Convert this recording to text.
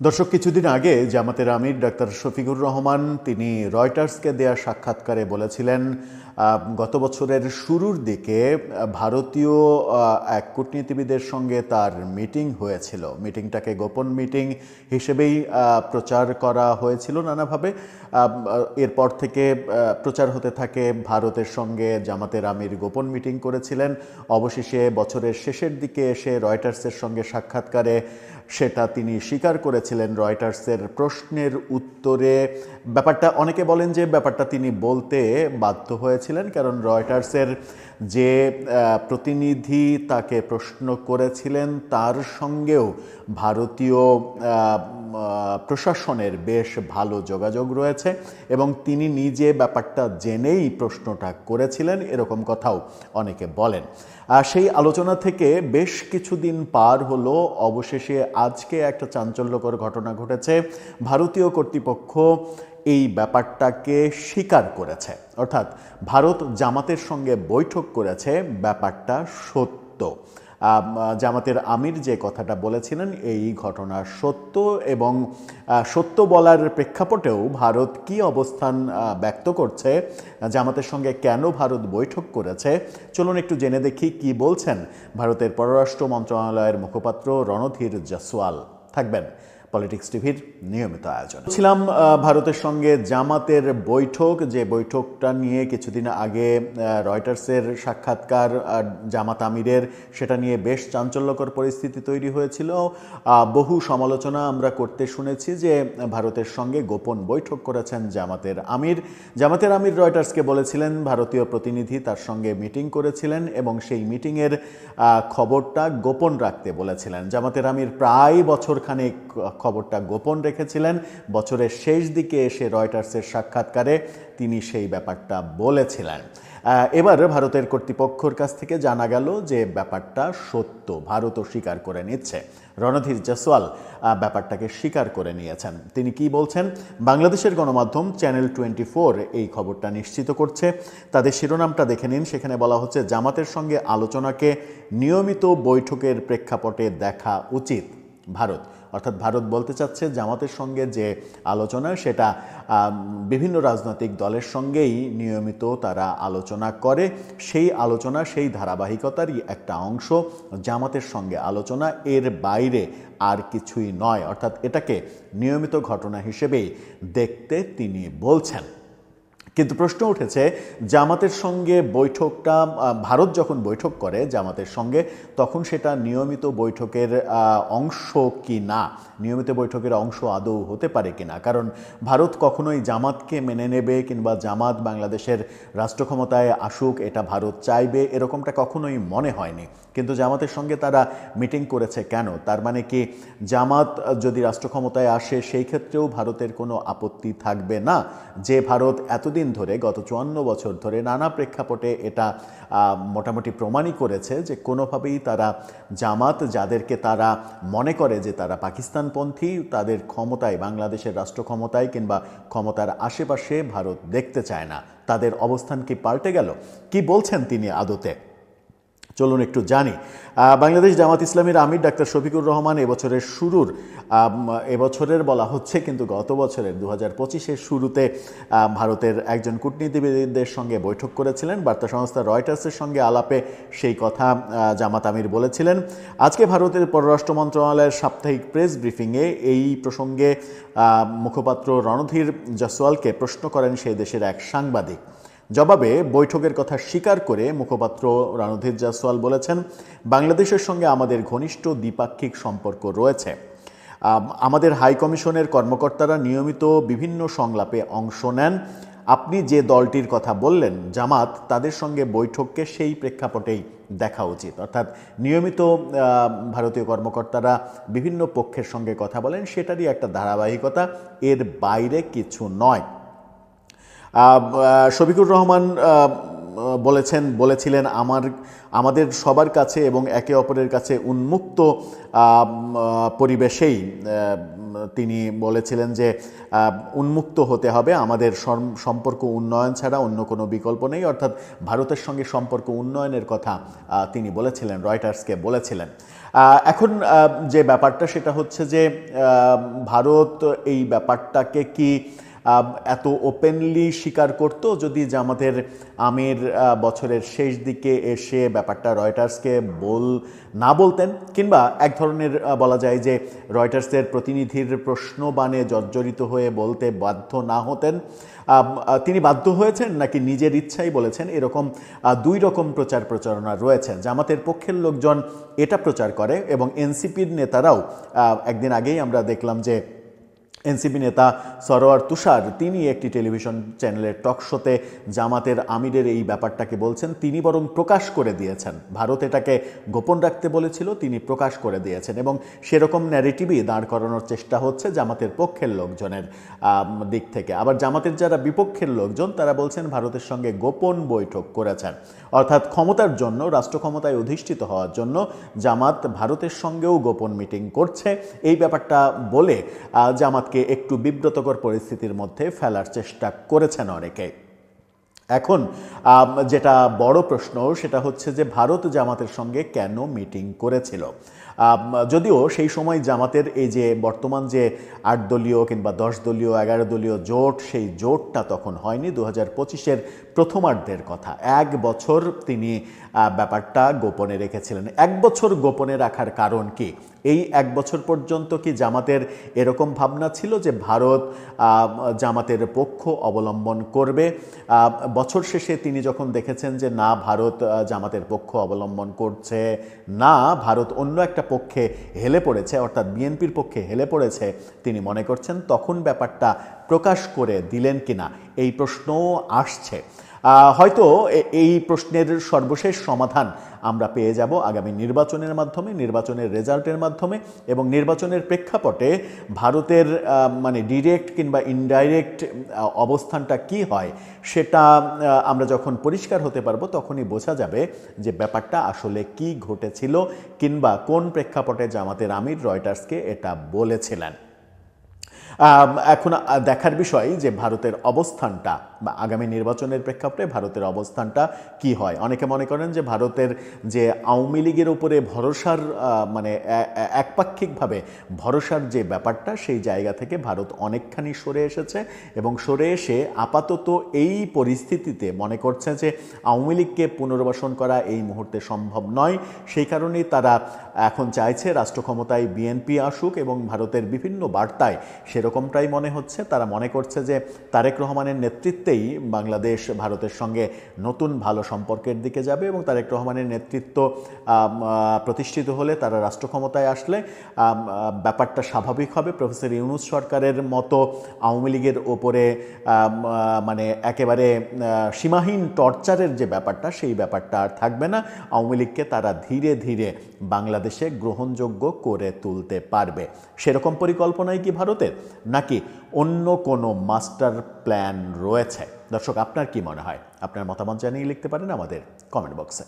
দর্শক, কিছুদিন আগে জামাতের আমির ডাক্তার শফিকুর রহমান তিনি রয়টার্সকে দেয়া সাক্ষাৎকারে বলেছিলেন গত বছরের শুরুর দিকে ভারতীয় এক কূটনীতিবিদের সঙ্গে তার মিটিং হয়েছিল। মিটিংটাকে গোপন মিটিং হিসেবেই প্রচার করা হয়েছিল নানাভাবে। এরপর থেকে প্রচার হতে থাকে, ভারতের সঙ্গে জামাতের আমির গোপন মিটিং করেছিলেন। অবশেষে বছরের শেষের দিকে এসে রয়টার্সের সঙ্গে সাক্ষাৎকারে সেটা তিনি স্বীকার করেছিলেন রয়টার্সের প্রশ্নের উত্তরে। ব্যাপারটা অনেকে বলেন যে ব্যাপারটা তিনি বলতে বাধ্য হয়েছিলেন, কারণ রয়টার্সের যে প্রতিনিধি তাকে প্রশ্ন করেছিলেন, তার সঙ্গেও ভারতীয় প্রশাসনের বেশ ভালো যোগাযোগ রয়েছে এবং তিনি নিজে ব্যাপারটা জেনেই প্রশ্নটা করেছিলেন, এরকম কথাও অনেকে বলেন। সেই আলোচনা থেকে বেশ কিছুদিন পার হলো, অবশেষে আজকে একটা চাঞ্চল্যকর ঘটনা ঘটেছে। ভারতীয় কর্তৃপক্ষ এই ব্যাপারটাকে স্বীকার করেছে। অর্থাৎ ভারত জামাতের সঙ্গে বৈঠক করেছে, ব্যাপারটা সত্য। জামাতের আমির যে কথাটা বলেছিলেন, এই ঘটনা সত্য এবং সত্য বলার প্রেক্ষাপটেও ভারত কি অবস্থান ব্যক্ত করছে, জামাতের সঙ্গে কেন ভারত বৈঠক করেছে, চলুন একটু জেনে দেখি কি বলছেন ভারতের পররাষ্ট্র মন্ত্রণালয়ের মুখপাত্র রণধীর জাসওয়াল থাকবেন। পলিটিক্স টিভির নিয়মিত আয়োজন। ছিলাম ভারতের সঙ্গে জামাতের বৈঠক। যে বৈঠকটা নিয়ে কিছুদিন আগে রয়টার্সের সাক্ষাৎকার জামাত আমিরের, সেটা নিয়ে বেশ চাঞ্চল্যকর পরিস্থিতি তৈরি হয়েছিল। বহু সমালোচনা আমরা করতে শুনেছি যে ভারতের সঙ্গে গোপন বৈঠক করেছেন জামাতের আমির। জামাতের আমির রয়টার্সকে বলেছিলেন, ভারতীয় প্রতিনিধি তার সঙ্গে মিটিং করেছিলেন এবং সেই মিটিংয়ের খবরটা গোপন রাখতে বলেছিলেন। জামাতের আমির প্রায় বছরখানেক খবরটা গোপন রেখেছিলেন। বছরের শেষ দিকে এসে রয়টার্সের সাক্ষাৎকারে তিনি সেই ব্যাপারটা বলেছিলেন। এবার ভারতের কর্তৃপক্ষর কাছ থেকে জানা গেল যে ব্যাপারটা সত্য ভারতও স্বীকার করে নিচ্ছে। রণধীর জসওয়াল ব্যাপারটাকে স্বীকার করে নিয়েছেন। তিনি কি বলছেন? বাংলাদেশের গণমাধ্যম চ্যানেল টোয়েন্টি এই খবরটা নিশ্চিত করছে। তাদের শিরোনামটা দেখে নিন। সেখানে বলা হচ্ছে, জামাতের সঙ্গে আলোচনাকে নিয়মিত বৈঠকের প্রেক্ষাপটে দেখা উচিত। ভারত অর্থাৎ ভারত বলতে চাচ্ছে জামাতের সঙ্গে যে আলোচনা, সেটা বিভিন্ন রাজনৈতিক দলের সঙ্গেই নিয়মিত তারা আলোচনা করে। সেই আলোচনা, সেই ধারাবাহিকতারই একটা অংশ জামাতের সঙ্গে আলোচনা। এর বাইরে আর কিছুই নয়। অর্থাৎ এটাকে নিয়মিত ঘটনা হিসেবেই দেখতে তিনি বলছেন। কিন্তু প্রশ্ন উঠেছে, জামাতের সঙ্গে বৈঠকটা ভারত যখন বৈঠক করে জামাতের সঙ্গে, তখন সেটা নিয়মিত বৈঠকের অংশ কি না? নিয়মিত বৈঠকের অংশ আদৌ হতে পারে কি না? কারণ ভারত কখনোই জামাতকে মেনে নেবে কিংবা জামাত বাংলাদেশের রাষ্ট্রক্ষমতায় আসুক, এটা ভারত চাইবে, এরকমটা কখনোই মনে হয়নি। কিন্তু জামাতের সঙ্গে তারা মিটিং করেছে কেন? তার মানে কি, জামাত যদি রাষ্ট্রক্ষমতায় আসে, সেই ক্ষেত্রেও ভারতের কোনো আপত্তি থাকবে না? যে ভারত এতদিন ধরে, গত চুয়ান্ন বছর ধরে নানা প্রেক্ষাপটে এটা মোটামুটি প্রমাণই করেছে যে কোনোভাবেই তারা জামাত যাদেরকে তারা মনে করে যে তারা পাকিস্তানপন্থী, তাদের ক্ষমতায়, বাংলাদেশের রাষ্ট্র ক্ষমতায় কিংবা ক্ষমতার আশেপাশে ভারত দেখতে চায় না। তাদের অবস্থান কি পাল্টে গেল? কি বলছেন তিনি আদতে? চলুন একটু জানি। বাংলাদেশ জামাত ইসলামীর আমির ডাক্তার শফিকুর রহমান এবছরের শুরুর এবছরের বলা হচ্ছে কিন্তু গত বছরের দু হাজার পঁচিশের শুরুতে ভারতের একজন কূটনীতিবিদদের সঙ্গে বৈঠক করেছিলেন। বার্তা সংস্থা রয়টার্সের সঙ্গে আলাপে সেই কথা জামাত আমির বলেছিলেন। আজকে ভারতের পররাষ্ট্র মন্ত্রণালয়ের সাপ্তাহিক প্রেস ব্রিফিংয়ে এই প্রসঙ্গে মুখপাত্র রণধীর জসওয়ালকে প্রশ্ন করেন সেই দেশের এক সাংবাদিক। জবাবে বৈঠকের কথা স্বীকার করে মুখপাত্র রণধীর জাসওয়াল বলেছেন, বাংলাদেশের সঙ্গে আমাদের ঘনিষ্ঠ দ্বিপাক্ষিক সম্পর্ক রয়েছে। আমাদের হাই কমিশনের কর্মকর্তারা নিয়মিত বিভিন্ন সংলাপে অংশ নেন। আপনি যে দলটির কথা বললেন, জামাত, তাদের সঙ্গে বৈঠককে সেই প্রেক্ষাপটেই দেখা উচিত। অর্থাৎ নিয়মিত ভারতীয় কর্মকর্তারা বিভিন্ন পক্ষের সঙ্গে কথা বলেন, সেটারই একটা ধারাবাহিকতা। এর বাইরে কিছু নয়। শফিকুর রহমান বলেছেন, বলেছিলেন, আমার, আমাদের সবার কাছে এবং একে অপরের কাছে উন্মুক্ত পরিবেশেই তিনি বলেছিলেন যে উন্মুক্ত হতে হবে। আমাদের সম্পর্ক উন্নয়ন ছাড়া অন্য কোনো বিকল্প নেই। অর্থাৎ ভারতের সঙ্গে সম্পর্ক উন্নয়নের কথা তিনি বলেছিলেন, রয়টার্সকে বলেছিলেন। এখন যে ব্যাপারটা, সেটা হচ্ছে যে ভারত এই ব্যাপারটাকে কি এত ওপেনলি স্বীকার করত যদি জামাতের আমির বছরের শেষ দিকে এসে ব্যাপারটা রয়টার্সকে বল, না বলতেন, কিংবা এক ধরনের বলা যায় যে রয়টার্সের প্রতিনিধির প্রশ্নবাণে জর্জরিত হয়ে বলতে বাধ্য না হতেন তিনি বাধ্য হয়েছেন নাকি নিজের ইচ্ছাই বলেছেন, এরকম দুই রকম প্রচার প্রচারণা রয়েছে। জামাতের পক্ষের লোকজন এটা প্রচার করে এবং এনসিপির নেতারাও একদিন আগেই আমরা দেখলাম যে এনসিপি নেতা সরোয়ার তুষার তিনি একটি টেলিভিশন চ্যানেলের টক শোতে জামাতের আমিরের এই ব্যাপারটাকে বলছেন তিনি বরং প্রকাশ করে দিয়েছেন। ভারত এটাকে গোপন রাখতে বলেছিল তিনি প্রকাশ করে দিয়েছেন এবং সেরকম ন্যারেটিভই দাঁড় করানোর চেষ্টা হচ্ছে জামাতের পক্ষের লোকজনের দিক থেকে। আবার জামাতের যারা বিপক্ষের লোকজন তারা বলছেন ভারতের সঙ্গে গোপন বৈঠক করেছেন। অর্থাৎ ক্ষমতার জন্য রাষ্ট্র ক্ষমতায় অধিষ্ঠিত হওয়ার জন্য জামাত ভারতের সঙ্গেও গোপন মিটিং করছে। এই ব্যাপারটা বলে আহ, জামাতকে একটু বিব্রতকর পরিস্থিতির মধ্যে ফেলার চেষ্টা করেছেন অনেকে। এখন যেটা বড় প্রশ্ন সেটা হচ্ছে যে ভারত জামাতের সঙ্গে কেন মিটিং করেছিল? যদিও সেই সময় জামাতের এই যে বর্তমান যে আট দলীয় কিংবা দশ দলীয়, এগারো দলীয় জোট, সেই জোটটা তখন হয়নি দু হাজার পঁচিশের প্রথমার্ধের কথা। এক বছর তিনি ব্যাপারটা গোপনে রেখেছিলেন। এক বছর গোপনে রাখার কারণ কি? এই এক বছর পর্যন্ত কি জামাতের এরকম ভাবনা ছিল যে ভারত জামাতের পক্ষ অবলম্বন করবে? বছর শেষে তিনি যখন দেখেছেন যে না, ভারত জামাতের পক্ষ অবলম্বন করছে, না, ভারত অন্য একটা পক্ষে হেলে পড়েছে, অর্থাৎ বিএনপির পক্ষে হেলে পড়েছে, তিনি মনে করছেন তখন ব্যাপারটা প্রকাশ করে দিলেন কিনা, এই প্রশ্নও আসছে। হয়তো এই প্রশ্নের সর্বশেষ সমাধান আমরা পেয়ে যাব আগামী নির্বাচনের মাধ্যমে, নির্বাচনের রেজাল্টের মাধ্যমে এবং নির্বাচনের প্রেক্ষাপটে ভারতের মানে ডিরেক্ট কিংবা ইনডাইরেক্ট অবস্থানটা কি হয় সেটা আমরা যখন পরিষ্কার হতে পারব তখনই বোঝা যাবে যে ব্যাপারটা আসলে কি ঘটেছিল কিংবা কোন প্রেক্ষাপটে জামাতের আমির রয়টার্সকে এটা বলেছিলেন। এখন দেখার বিষয় যে ভারতের অবস্থানটা আগামী নির্বাচনের প্রেক্ষাপটে ভারতের অবস্থানটা কি হয়? অনেকে মনে করেন যে ভারতের যে আওয়ামী লীগের উপরে ভরসার মানে একপাক্ষিকভাবে ভরসার যে ব্যাপারটা, সেই জায়গা থেকে ভারত অনেকখানি সরে এসেছে এবং সরে এসে আপাতত এই পরিস্থিতিতে মনে করছে যে আওয়ামী লীগকে পুনর্বাসন করা এই মুহূর্তে সম্ভব নয়। সেই কারণেই তারা এখন চাইছে রাষ্ট্র ক্ষমতায় বিএনপি আসুক এবং ভারতের বিভিন্ন বার্তায় সেরকমটাই মনে হচ্ছে। তারা মনে করছে যে তারেক রহমানের নেতৃত্বেই বাংলাদেশ ভারতের সঙ্গে নতুন ভালো সম্পর্কের দিকে যাবে এবং তারেক রহমানের নেতৃত্ব প্রতিষ্ঠিত হলে তারা রাষ্ট্র ক্ষমতায় আসলে ব্যাপারটা স্বাভাবিক হবে। প্রফেসর ইউনুস সরকারের মতো আওয়ামী লীগের ওপরে মানে একেবারে সীমাহীন টর্চারের যে ব্যাপারটা, সেই ব্যাপারটা আর থাকবে না। আওয়ামী লীগকে তারা ধীরে ধীরে বাংলাদেশে গ্রহণযোগ্য করে তুলতে পারবে। সেরকম পরিকল্পনাই কি ভারতের? নাকি অন্য কোনো মাস্টার প্ল্যান রয়েছে? দর্শক, আপনার কি মনে হয়? আপনার মতামত জানিয়ে লিখতে পারেন আমাদের কমেন্ট বক্সে